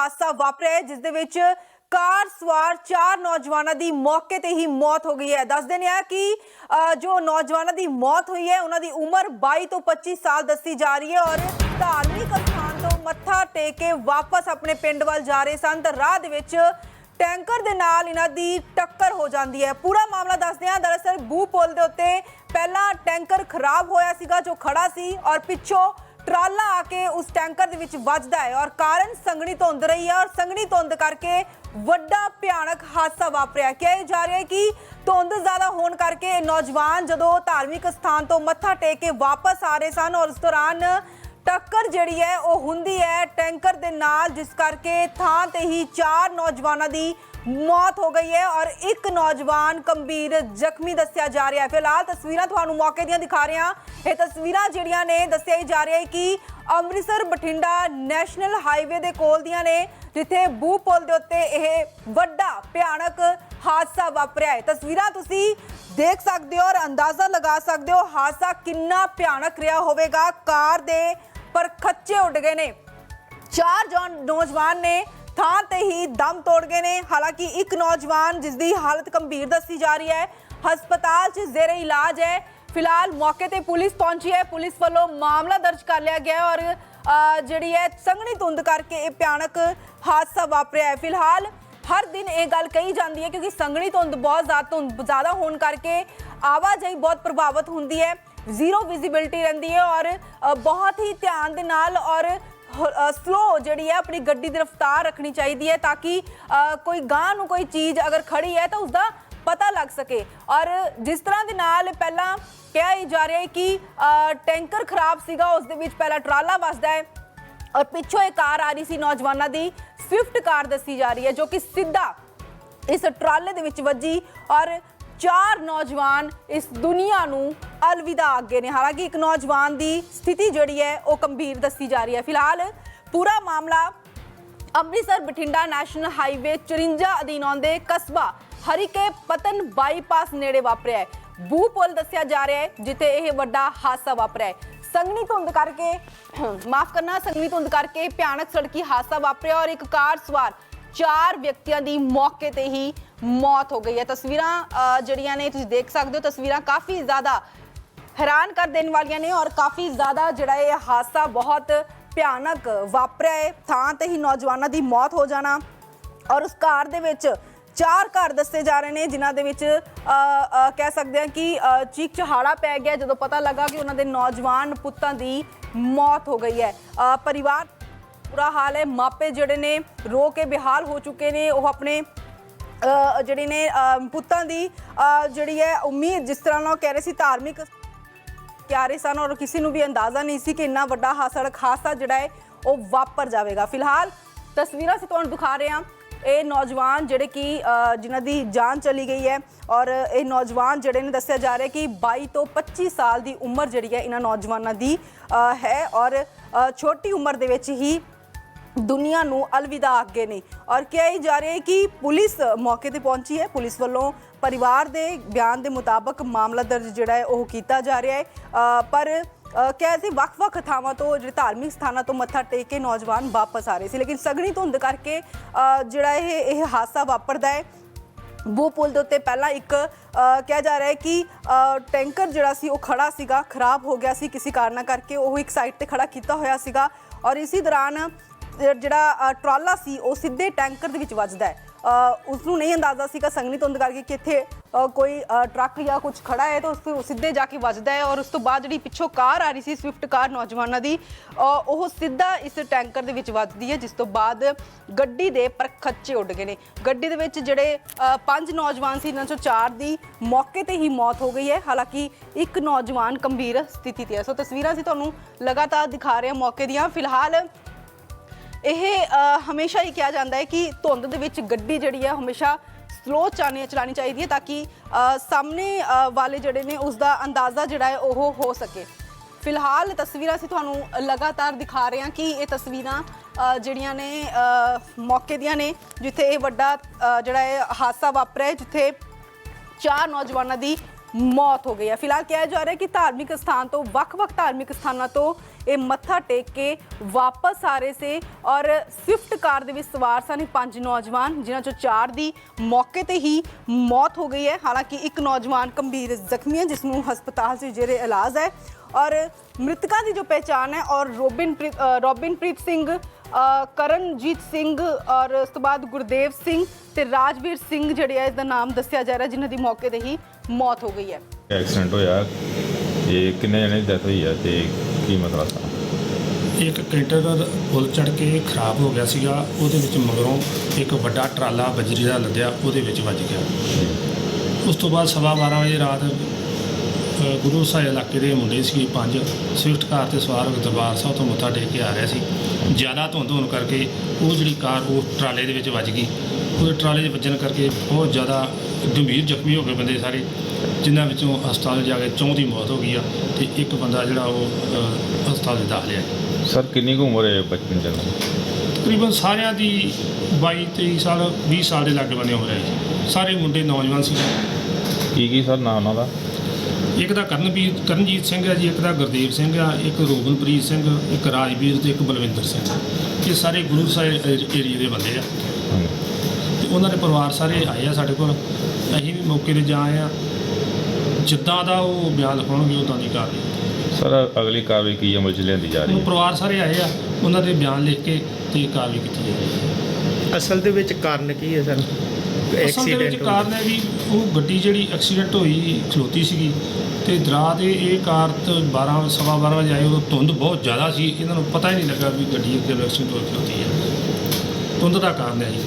ਹਾਦਸਾ ਵਾਪਰਿਆ ਹੈ, ਜਿਸ ਦੇ ਵਿੱਚ ਕਾਰ ਸਵਾਰ ਚਾਰ ਨੌਜਵਾਨਾਂ ਦੀ ਮੌਕੇ ਤੇ ਹੀ ਮੌਤ ਹੋ ਗਈ ਹੈ। ਦੱਸਦੇ ਨੇ ਆ ਕਿ ਜੋ ਨੌਜਵਾਨਾਂ ਦੀ ਮੌਤ ਹੋਈ ਹੈ, ਉਹਨਾਂ ਦੀ ਉਮਰ 22 ਤੋਂ 25 ਸਾਲ ਦੱਸੀ ਜਾ ਰਹੀ ਹੈ ਔਰ ਧਾਰਮਿਕ ਸਥਾਨ ਤੋਂ ਮੱਥਾ ਟੇਕ ਕੇ ਵਾਪਸ ਆਪਣੇ ਪਿੰਡ ਵੱਲ ਜਾ ਰਹੇ ਸਨ। ਤਾਂ ਰਾਹ ਦੇ ਵਿੱਚ ਟੈਂਕਰ ਦੇ ਨਾਲ ਇਹਨਾਂ ਦੀ ਟੱਕਰ ਹੋ ਜਾਂਦੀ ਹੈ। ਪੂਰਾ ਮਾਮਲਾ ਦੱਸਦੇ ਹਾਂ। ਦਰਅਸਲ ਬੂ ਪੁਲ ਦੇ ਉੱਤੇ ਪਹਿਲਾਂ ਟੈਂਕਰ ਖਰਾਬ ਹੋਇਆ ਸੀਗਾ, ਜੋ ਖੜਾ ਸੀ ਔਰ ਪਿੱਛੋਂ ਟਰਾਲਾ ਆ ਕੇ ਉਸ ਟੈਂਕਰ ਦੇ ਵਿੱਚ ਵੱਜਦਾ ਹੈ ਔਰ ਕਾਰਨ ਸੰਘਣੀ ਧੁੰਦ ਰਹੀ ਹੈ ਔਰ ਸੰਘਣੀ ਧੁੰਦ ਕਰਕੇ ਵੱਡਾ ਭਿਆਨਕ ਹਾਦਸਾ ਵਾਪਰਿਆ ਕਿਹਾ ਜਾ ਰਿਹਾ ਹੈ ਕਿ ਧੁੰਦ ਜ਼ਿਆਦਾ ਹੋਣ ਕਰਕੇ ਇਹ ਨੌਜਵਾਨ ਜਦੋਂ ਧਾਰਮਿਕ ਸਥਾਨ ਤੋਂ ਮੱਥਾ ਟੇਕ ਕੇ ਵਾਪਸ ਆ ਰਹੇ ਸਨ ਔਰ ਉਸ ਦੌਰਾਨ ਟੱਕਰ ਜਿਹੜੀ ਹੈ ਉਹ ਹੁੰਦੀ ਹੈ ਟੈਂਕਰ ਦੇ ਨਾਲ, ਜਿਸ ਕਰਕੇ ਥਾਂ ਤੇ ਹੀ ਚਾਰ ਨੌਜਵਾਨਾਂ ਦੀ ਮੌਤ ਹੋ ਗਈ ਹੈ ਔਰ ਇੱਕ ਨੌਜਵਾਨ ਗੰਭੀਰ ਜ਼ਖਮੀ ਦੱਸਿਆ ਜਾ ਰਿਹਾ ਹੈ। ਫਿਲਹਾਲ ਤਸਵੀਰਾਂ ਤੁਹਾਨੂੰ ਮੌਕੇ ਦੀਆਂ ਦਿਖਾ ਰਹੇ ਹਾਂ। ਇਹ ਤਸਵੀਰਾਂ ਜਿਹੜੀਆਂ ਨੇ ਦੱਸਿਆ ਹੀ ਜਾ ਰਿਹਾ ਹੈ ਕਿ ਅੰਮ੍ਰਿਤਸਰ ਬਠਿੰਡਾ ਨੈਸ਼ਨਲ ਹਾਈਵੇ ਦੇ ਕੋਲ ਦੀਆਂ ਨੇ, ਜਿੱਥੇ ਬੂ ਪੁਲ ਦੇ ਉੱਤੇ ਇਹ ਵੱਡਾ ਭਿਆਨਕ ਹਾਦਸਾ ਵਾਪਰਿਆ ਹੈ। ਤਸਵੀਰਾਂ ਤੁਸੀਂ ਦੇਖ ਸਕਦੇ ਹੋ ਔਰ ਅੰਦਾਜ਼ਾ ਲਗਾ ਸਕਦੇ ਹੋ, ਹਾਦਸਾ ਕਿੰਨਾ ਭਿਆਨਕ ਰਿਹਾ ਹੋਵੇਗਾ। ਕਾਰ ਦੇ ਪਰ ਖੱਚੇ ਉੱਡ ਗਏ ਨੇ। ਚਾਰ ਜੌਨ ਨੌਜਵਾਨ ਨੇ ਥਾਂ ਤੇ ਹੀ ਦਮ ਤੋੜ ਗਏ ਨੇ ਹਾਲਾਂਕਿ ਇੱਕ ਨੌਜਵਾਨ ਜਿਸ ਦੀ ਹਾਲਤ ਗੰਭੀਰ ਦੱਸੀ ਜਾ ਰਹੀ ਹੈ ਹਸਪਤਾਲ 'ਚ ਜ਼ੇਰੇ ਇਲਾਜ ਹੈ ਫਿਲਹਾਲ ਮੌਕੇ ਤੇ ਪੁਲਿਸ ਪਹੁੰਚੀ ਹੈ ਪੁਲਿਸ ਵੱਲੋਂ ਮਾਮਲਾ ਦਰਜ ਕਰ ਲਿਆ ਗਿਆ ਹੈ ਔਰ ਅ, ਜਿਹੜੀ ਹੈ ਸੰਘਣੀ ਧੁੰਦ ਕਰਕੇ ਇਹ ਭਿਆਨਕ ਹਾਦਸਾ ਵਾਪਰਿਆ ਹੈ ਫਿਲਹਾਲ ਹਰ ਦਿਨ ਇਹ ਗੱਲ ਕਹੀ ਜਾਂਦੀ ਹੈ ਕਿਉਂਕਿ ਸੰਘਣੀ ਧੁੰਦ ਬਹੁਤ ਜ਼ਿਆਦਾ ਧੁੰਦ ਜ਼ਿਆਦਾ ਹੋਣ ਕਰਕੇ ਆਵਾਜਾਈ ਬਹੁਤ ਪ੍ਰਭਾਵਿਤ ਹੁੰਦੀ ਹੈ ਜ਼ੀਰੋ ਵਿਜ਼ਿਬਿਲਟੀ ਰਹਿੰਦੀ ਹੈ ਔਰ ਅ, ਬਹੁਤ ਹੀ ਧਿਆਨ ਦੇ ਨਾਲ ਔਰ ਸਲੋ ਜਿਹੜੀ ਹੈ ਆਪਣੀ ਗੱਡੀ ਦੀ ਰਫ਼ਤਾਰ ਰੱਖਣੀ ਚਾਹੀਦੀ ਹੈ ਤਾਂ ਕਿ ਕੋਈ ਗਾਂ ਨੂੰ ਕੋਈ ਚੀਜ਼ ਅਗਰ ਖੜੀ ਹੈ ਤਾਂ ਉਸ ਦਾ ਪਤਾ ਲੱਗ ਸਕੇ। ਔਰ ਜਿਸ ਤਰ੍ਹਾਂ ਦੇ ਨਾਲ ਪਹਿਲਾਂ ਕਿਹਾ ਹੀ ਜਾ ਰਿਹਾ ਹੈ ਕਿ ਟੈਂਕਰ ਖਰਾਬ ਸੀਗਾ ਉਸ ਦੇ ਵਿੱਚ ਪਹਿਲਾਂ ਟਰਾਲਾ ਵੱਸਦਾ ਹੈ ਔਰ ਪਿੱਛੋਂ ਇਹ ਕਾਰ ਆ ਰਹੀ ਸੀ ਨੌਜਵਾਨਾਂ ਦੀ, ਸਵਿਫਟ ਕਾਰ ਦੱਸੀ ਜਾ ਰਹੀ ਹੈ ਜੋ ਕਿ ਸਿੱਧਾ ਇਸ ਟਰਾਲੇ ਦੇ ਵਿੱਚ ਵੱਜੀ ਔਰ ਚਾਰ ਨੌਜਵਾਨ ਇਸ ਦੁਨੀਆ ਨੂੰ ਅਲਵਿਦਾ ਅੱਗੇ ਨੇ। ਹਾਲਾਂਕਿ ਇੱਕ ਨੌਜਵਾਨ ਦੀ ਸਥਿਤੀ ਜਿਹੜੀ ਹੈ ਉਹ ਗੰਭੀਰ ਦੱਸੀ ਜਾ ਰਹੀ ਹੈ। ਫਿਲਹਾਲ ਪੂਰਾ ਮਾਮਲਾ ਅੰਮ੍ਰਿਤਸਰ ਬਠਿੰਡਾ ਨੈਸ਼ਨਲ ਹਾਈਵੇ 54 ਅਧੀਨ ਆਉਂਦੇ ਕਸਬਾ ਹਰੀਕੇ ਪਤਨ ਬਾਈਪਾਸ ਨੇੜੇ ਵਾਪਰਿਆ ਹੈ। ਬੂ ਪੁਲ ਦੱਸਿਆ ਜਾ ਰਿਹਾ ਹੈ ਜਿੱਥੇ ਇਹ ਵੱਡਾ ਹਾਦਸਾ ਵਾਪਰਿਆ ਹੈ। ਸੰਗਨੀ ਧੁੰਦ ਕਰਕੇ ਮਾਫ ਕਰਨਾ ਸੰਗਨੀ ਧੁੰਦ ਕਰਕੇ ਭਿਆਨਕ ਸੜਕੀ ਹਾਦਸਾ ਵਾਪਰਿਆ ਔਰ ਇੱਕ ਕਾਰ ਸਵਾਰ ਚਾਰ ਵਿਅਕਤੀਆਂ ਦੀ ਮੌਕੇ ਤੇ ਹੀ ਮੌਤ ਹੋ ਗਈ ਹੈ। ਤਸਵੀਰਾਂ ਅ, ਜਿਹੜੀਆਂ ਨੇ ਤੁਸੀਂ ਦੇਖ ਸਕਦੇ ਹੋ ਤਸਵੀਰਾਂ ਕਾਫੀ ਜ਼ਿਆਦਾ ਹੈਰਾਨ ਕਰ ਦੇਣ ਵਾਲੀਆਂ ਨੇ ਔਰ ਕਾਫੀ ਜ਼ਿਆਦਾ ਜਿਹੜਾ ਇਹ ਹਾਦਸਾ ਬਹੁਤ ਭਿਆਨਕ ਵਾਪਰਿਆ ਹੈ। ਥਾਂ ਤੇ ਹੀ ਨੌਜਵਾਨਾਂ ਦੀ ਮੌਤ ਹੋ ਜਾਣਾ ਔਰ ਉਸ ਕਾਰ ਦੇ ਵਿੱਚ ਚਾਰ ਘਰ ਦੱਸੇ ਜਾ ਰਹੇ ਨੇ ਜਿਨ੍ਹਾਂ ਦੇ ਵਿੱਚ ਕਹਿ ਸਕਦੇ ਹਾਂ ਕਿ ਅ, ਚੀਕ ਚਹਾੜਾ ਪੈ ਗਿਆ। ਜਦੋਂ ਪਤਾ ਲੱਗਾ ਕਿ ਉਹਨਾਂ ਦੇ ਨੌਜਵਾਨ ਪੁੱਤਾਂ ਦੀ ਮੌਤ ਹੋ ਗਈ ਹੈ। ਪਰਿਵਾਰ ਬੁਰਾ ਹਾਲ ਹੈ। ਮਾਪੇ ਜਿਹੜੇ ਨੇ ਰੋ ਕੇ ਬਿਹਾਲ ਹੋ ਚੁੱਕੇ ਨੇ। ਉਹ ਆਪਣੇ ਜਿਹੜੇ ਨੇ ਪੁੱਤਾਂ ਦੀ ਜਿਹੜੀ ਹੈ ਉਮੀਦ ਜਿਸ ਤਰ੍ਹਾਂ ਨਾਲ ਉਹ ਕਹਿ ਰਹੇ ਸੀ ਧਾਰਮਿਕ ਆ ਰਹੇ ਸਨ ਔਰ ਕਿਸੇ ਨੂੰ ਵੀ ਅੰਦਾਜ਼ਾ ਨਹੀਂ ਸੀ ਕਿ ਇੰਨਾ ਵੱਡਾ ਸੜਕ ਹਾਦਸਾ ਜਿਹੜਾ ਹੈ ਉਹ ਵਾਪਰ ਜਾਵੇਗਾ। ਫਿਲਹਾਲ ਤਸਵੀਰਾਂ ਸੇ ਤੁਹਾਨੂੰ ਦਿਖਾ ਰਹੇ ਹਾਂ। ਇਹ ਨੌਜਵਾਨ ਜਿਹੜੇ ਕਿ ਅ, ਜਿਨ੍ਹਾਂ ਦੀ ਜਾਨ ਚਲੀ ਗਈ ਹੈ ਔਰ ਇਹ ਨੌਜਵਾਨ ਜਿਹੜੇ ਨੇ ਦੱਸਿਆ ਜਾ ਰਿਹਾ ਕਿ 22 ਤੋਂ 25 ਸਾਲ ਦੀ ਉਮਰ ਜਿਹੜੀ ਹੈ ਇਹਨਾਂ ਨੌਜਵਾਨਾਂ ਦੀ ਹੈ ਔਰ ਛੋਟੀ ਉਮਰ ਦੇ ਵਿੱਚ ਹੀ ਦੁਨੀਆ ਨੂੰ ਅਲਵਿਦਾ ਅੱਗੇ ਨੇ। ਔਰ ਕਿਹਾ ਹੀ ਜਾ ਰਿਹਾ ਹੈ ਕਿ ਪੁਲਿਸ ਮੌਕੇ ਤੇ ਪਹੁੰਚੀ ਹੈ। ਪੁਲਿਸ ਵੱਲੋਂ ਪਰਿਵਾਰ ਦੇ ਬਿਆਨ ਦੇ ਮੁਤਾਬਕ ਮਾਮਲਾ ਦਰਜ ਜਿਹੜਾ ਹੈ, ਉਹ ਕੀਤਾ ਜਾ ਰਿਹਾ ਹੈ। ਪਰ ਕਿਹਾ ਸੀ ਵੱਖ-ਵੱਖ ਥਾਵਾਂ ਤੋਂ, ਜਿਹੜੇ ਧਾਰਮਿਕ ਸਥਾਨਾਂ ਤੋਂ ਮੱਥਾ ਟੇਕ ਕੇ ਨੌਜਵਾਨ ਵਾਪਸ ਆ ਰਹੇ ਸੀ। ਲੇਕਿਨ ਸਗਣੀ ਧੁੰਦ ਕਰਕੇ ਜਿਹੜਾ ਇਹ ਇਹ ਹਾਦਸਾ ਵਾਪਰਦਾ ਹੈ ਬੂ ਪੁਲ ਦੇ ਉੱਤੇ ਪਹਿਲਾਂ ਇੱਕ ਕਿਹਾ ਜਾ ਰਿਹਾ ਹੈ ਕਿ ਟੈਂਕਰ ਜਿਹੜਾ ਸੀ, ਉਹ ਖੜਾ ਸੀਗਾ, ਖਰਾਬ ਹੋ ਗਿਆ ਸੀ। ਕਿਸੇ ਕਾਰਨਾਂ ਕਰਕੇ ਉਹ ਇੱਕ ਸਾਈਡ ਤੇ ਖੜਾ ਕੀਤਾ ਹੋਇਆ ਸੀਗਾ। ਔਰ ਇਸੇ ਦੌਰਾਨ ਜਿਹੜਾ ਟਰਾਲਾ ਸੀ, ਉਹ ਸਿੱਧੇ ਟੈਂਕਰ ਦੇ ਵਿੱਚ ਵੱਜਦਾ ਹੈ। ਉਸ ਨੂੰ ਨਹੀਂ ਅੰਦਾਜ਼ਾ ਸੀਗਾ ਸੰਗਨੀ ਧੁੰਦ ਕਰਕੇ ਕਿ ਇੱਥੇ ਕੋਈ ਟਰੱਕ ਜਾਂ ਕੁਝ ਖੜਾ ਹੈ, ਤਾਂ ਉਸ ਤੋਂ ਸਿੱਧੇ ਜਾ ਕੇ ਵੱਜਦਾ ਹੈ ਔਰ ਉਸ ਤੋਂ ਬਾਅਦ ਜਿਹੜੀ ਪਿੱਛੋਂ ਕਾਰ ਆ ਰਹੀ ਸੀ, ਸਵਿਫਟ ਕਾਰ ਨੌਜਵਾਨਾਂ ਦੀ ਉਹ ਸਿੱਧਾ ਇਸ ਟੈਂਕਰ ਦੇ ਵਿੱਚ ਵੱਜਦੀ ਹੈ, ਜਿਸ ਤੋਂ ਬਾਅਦ ਗੱਡੀ ਦੇ ਪਰ ਖੱਚੇ ਉੱਡ ਗਏ ਨੇ। ਗੱਡੀ ਦੇ ਵਿੱਚ ਜਿਹੜੇ ਪੰਜ ਨੌਜਵਾਨ ਸੀ, ਇਹਨਾਂ ਚੋਂ ਚਾਰ ਦੀ ਮੌਕੇ ਤੇ ਹੀ ਮੌਤ ਹੋ ਗਈ ਹੈ। ਹਾਲਾਂਕਿ ਇੱਕ ਨੌਜਵਾਨ ਗੰਭੀਰ ਸਥਿਤੀ ਤੇ ਹੈ। ਸੋ ਤਸਵੀਰਾਂ ਸੀ ਤੁਹਾਨੂੰ ਲਗਾਤਾਰ ਦਿਖਾ ਰਹੇ ਹਾਂ ਮੌਕੇ ਦੀਆਂ। ਫਿਲਹਾਲ ਇਹ ਹਮੇਸ਼ਾ ਹੀ ਕਿਹਾ ਜਾਂਦਾ ਹੈ ਕਿ ਧੁੰਦ ਦੇ ਵਿੱਚ ਗੱਡੀ ਜਿਹੜੀ ਹੈ ਹਮੇਸ਼ਾ ਸਲੋ ਚਾਣੀ ਚਲਾਣੀ ਚਾਹੀਦੀ ਹੈ ਤਾਂ ਕਿ ਸਾਹਮਣੇ ਵਾਲੇ ਜਿਹੜੇ ਨੇ ਉਸ ਦਾ ਅੰਦਾਜ਼ਾ ਜਿਹੜਾ ਹੈ ਉਹ ਹੋ ਸਕੇ। ਫਿਲਹਾਲ ਤਸਵੀਰਾਂ ਅਸੀਂ ਤੁਹਾਨੂੰ ਲਗਾਤਾਰ ਦਿਖਾ ਰਹੇ ਹਾਂ ਕਿ ਇਹ ਤਸਵੀਰਾਂ ਜਿਹੜੀਆਂ ਨੇ ਮੌਕੇ ਦੀਆਂ ਨੇ, ਜਿੱਥੇ ਇਹ ਵੱਡਾ ਜਿਹੜਾ ਹੈ ਹਾਦਸਾ ਵਾਪਰਿਆ ਜਿੱਥੇ ਚਾਰ ਨੌਜਵਾਨਾਂ ਦੀ ਮੌਤ ਹੋ ਗਈ ਹੈ। ਫਿਲਹਾਲ ਕਿਹਾ ਜਾ ਰਿਹਾ ਹੈ ਕਿ ਧਾਰਮਿਕ ਸਥਾਨ ਤੋਂ, ਵੱਖ-ਵੱਖ ਧਾਰਮਿਕ ਸਥਾਨਾਂ ਤੋਂ ਇਹ ਮੱਥਾ ਟੇਕ ਕੇ ਵਾਪਸ ਆ ਰਹੇ ਸੀ ਔਰ ਸਵਿਫਟ ਕਾਰ ਦੇ ਵਿੱਚ ਸਵਾਰ ਸਨ ਪੰਜ ਨੌਜਵਾਨ, ਜਿਨ੍ਹਾਂ ਚੋਂ ਚਾਰ ਦੀ ਮੌਕੇ ਤੇ ਹੀ ਮੌਤ ਹੋ ਗਈ ਹੈ। ਹਾਲਾਂਕਿ ਇੱਕ ਨੌਜਵਾਨ ਗੰਭੀਰ ਜ਼ਖਮੀ ਹੈ, ਜਿਸ ਨੂੰ ਹਸਪਤਾਲ 'ਚ ਜਿਹੜੇ ਇਲਾਜ ਹੈ ਔਰ ਮ੍ਰਿਤਕਾਂ ਦੀ ਜੋ ਪਹਿਚਾਣ ਹੈ ਔਰ ਰੋਬਿਨਪ੍ਰੀਤ ਰੋਬਿਨਪ੍ਰੀਤ ਸਿੰਘ ਕਰਨਜੀਤ ਸਿੰਘ ਔਰ ਉਸ ਤੋਂ ਬਾਅਦ ਗੁਰਦੇਵ ਸਿੰਘ ਤੇ ਰਾਜਵੀਰ ਸਿੰਘ ਜਿਹੜੇ ਆ ਇਸ ਦਾ ਨਾਮ ਦੱਸਿਆ ਜਾ ਰਿਹਾ, ਜਿਨ੍ਹਾਂ ਦੀ ਮੌਕੇ ਤੇ ਹੀ ਮੌਤ ਹੋ ਗਈ ਹੈ। ਐਕਸੀਡੈਂਟ ਹੋਇਆ। ਤੇ ਕਿੰਨੇ ਜਣੇ ਦੀ ਡੈਥ ਹੋਈ ਹੈ ਤੇ ਕੀ ਮਸਲਾ ਸੀ? ਇੱਕ ਕੈਂਟਰ ਦਾ ਪੁਲ ਚੜ ਕੇ ਖਰਾਬ ਹੋ ਗਿਆ ਸੀਗਾ। ਉਹਦੇ ਵਿੱਚ ਮਗਰੋਂ ਇੱਕ ਵੱਡਾ ਟਰਾਲਾ ਬਜਰੀ ਦਾ ਲੱਦਿਆ ਉਹਦੇ ਵਿੱਚ ਵੱਜ ਗਿਆ। ਉਸ ਤੋਂ ਬਾਅਦ ਸਵਾ 12 ਵਜੇ ਰਾਤ ਅ, ਗੁਰੂ ਸਾਹਿਬ ਇਲਾਕੇ ਦੇ ਮੁੰਡੇ ਸੀ ਪੰਜ ਸਵਿਫਟ ਕਾਰ ਤੇ ਸਵਾਰ ਹੋ ਕੇ ਦਰਬਾਰ ਸਾਹਿਬ ਤੋਂ ਮੱਥਾ ਟੇਕ ਕੇ ਆ ਰਿਹਾ ਸੀ। ਜ਼ਿਆਦਾ ਧੁੰਦ ਹੋਣ ਕਰਕੇ ਉਹ ਜਿਹੜੀ ਕਾਰ ਉਹ ਟਰਾਲੇ ਦੇ ਵਿੱਚ ਵੱਜ ਗਈ। ਉਹਦੇ ਟਰਾਲੇ 'ਚ ਵੱਜਣ ਕਰਕੇ ਬਹੁਤ ਜ਼ਿਆਦਾ ਗੰਭੀਰ ਜ਼ਖਮੀ ਹੋ ਗਏ ਬੰਦੇ ਸਾਰੇ ਜਿਨ੍ਹਾਂ ਵਿੱਚੋਂ ਹਸਪਤਾਲ ਜਾ ਕੇ ਚੌਂ ਦੀ ਮੌਤ ਹੋ ਗਈ ਆ ਤੇ ਇੱਕ ਬੰਦਾ ਜਿਹੜਾ ਉਹ ਅ, ਹਸਪਤਾਲ 'ਚ ਦਾਖਲ ਹੈ। ਸਰ ਕਿੰਨੀ ਕੁ ਉਮਰ ਹੈ ਬਚਪਨ ਚ ਤਕਰੀਬਨ ਸਾਰਿਆਂ ਦੀ 22 23 ਸਾਲ 20 ਸਾਲ ਦੇ ਲਾਗੇ ਬੰਨੇ ਹੋ ਰਹੇ ਜੀ। ਸਾਰੇ ਮੁੰਡੇ ਨੌਜਵਾਨ ਸੀ। ਕੀ ਕੀ ਸਰ ਨਾਮ ਉਹਨਾਂ ਦਾ? ਇੱਕ ਦਾ ਕਰਨਵੀਰ ਕਰਨਜੀਤ ਸਿੰਘ ਹੈ ਜੀ ਇੱਕ ਦਾ ਗੁਰਦੇਵ ਸਿੰਘ ਆ ਇੱਕ ਰੋਗਨਪ੍ਰੀਤ ਸਿੰਘ ਇੱਕ ਰਾਜਵੀਰ ਤੇ ਇੱਕ ਬਲਵਿੰਦਰ ਸਿੰਘ। ਇਹ ਸਾਰੇ ਗੁਰੂ ਸਾਹਿਬ ਏਰੀਏ ਦੇ ਬੰਦੇ ਆ। ਹਾਂਜੀ। ਉਹਨਾਂ ਦੇ ਪਰਿਵਾਰ ਸਾਰੇ ਆਏ ਆ ਸਾਡੇ ਕੋਲ। ਅਸੀਂ ਵੀ ਮੌਕੇ ਤੇ ਜਾ ਆਏ ਆ। ਜਿੱਦਾਂ ਦਾ ਉਹ ਬਿਆਨ ਲਿਖਾਉਣਗੇ ਉਦਾਂ ਦੀ ਕਾਰਵਾਈ ਸਰ ਅਗਲੀ ਕਾਰਵਾਈ ਕੀ ਅਮਲ ਚ ਲਿਆਂਦੀ ਜਾ ਰਹੀ ਉਹ ਹੈ ਪਰਿਵਾਰ ਸਾਰੇ ਆਏ ਆ ਉਹਨਾਂ ਦੇ ਬਿਆਨ ਲਿਖ ਕੇ ਤੇ ਕਾਰਵਾਈ ਕੀਤੀ ਜਾਏਗੀ ਅਸਲ ਦੇ ਵਿੱਚ ਕਾਰਨ ਕੀ ਹੈ ਸਰ? ਅਸਲ ਦੇ ਵਿੱਚ ਕਾਰਨ ਹੈ ਵੀ ਉਹ ਗੱਡੀ ਜਿਹੜੀ ਐਕਸੀਡੈਂਟ ਹੋਈ ਖਲੋਤੀ ਸੀਗੀ ਤੇ ਦਰਾ ਦੇ ਇਹ ਕਾਰ ਤੋਂ 12 ਸਵਾ 12 ਵਜੇ ਆਏ ਉਦੋਂ ਧੁੰਦ ਬਹੁਤ ਜ਼ਿਆਦਾ ਸੀ। ਇਹਨਾਂ ਨੂੰ ਪਤਾ ਹੀ ਨਹੀਂ ਲੱਗਾ ਵੀ ਗੱਡੀ ਅੱਗੇ ਐਕਸੀਡੈਂਟ ਹੋ ਖਲੋਤੀ ਹੈ। ਧੁੰਦ ਦਾ ਕਾਰਨ ਹੈ ਜੀ